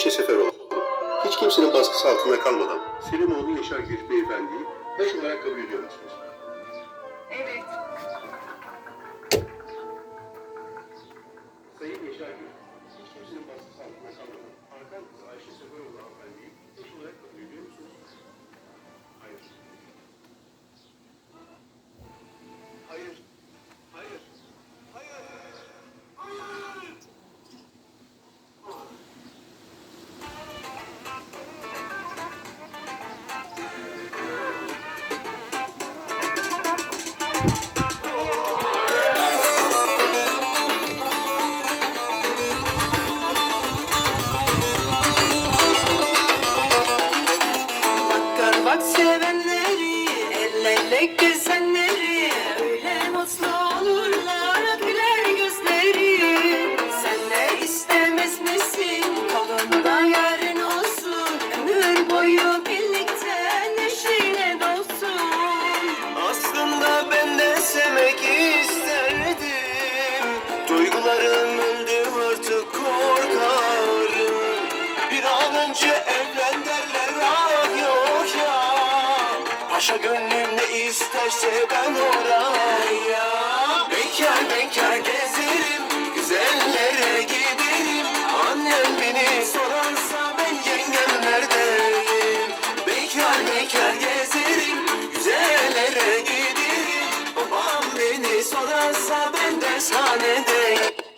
Ayşe Seferoğlu. Hiç kimsenin baskısı altında kalmadan Selimoğlu Yaşar Girit Beyefendi'yi yaş olarak kabul ediyor musunuz? Bak sevenleri, el ele gezenleri Öyle mutlu olurlar Paşa gönlüm ne isterse ben oraya. Bekar bekar gezerim Güzellere giderim. Annem beni sorarsa ben yengem neredeyim? Bekar bekar gezerim Güzellere giderim. Babam beni sorarsa ben dershanedeyim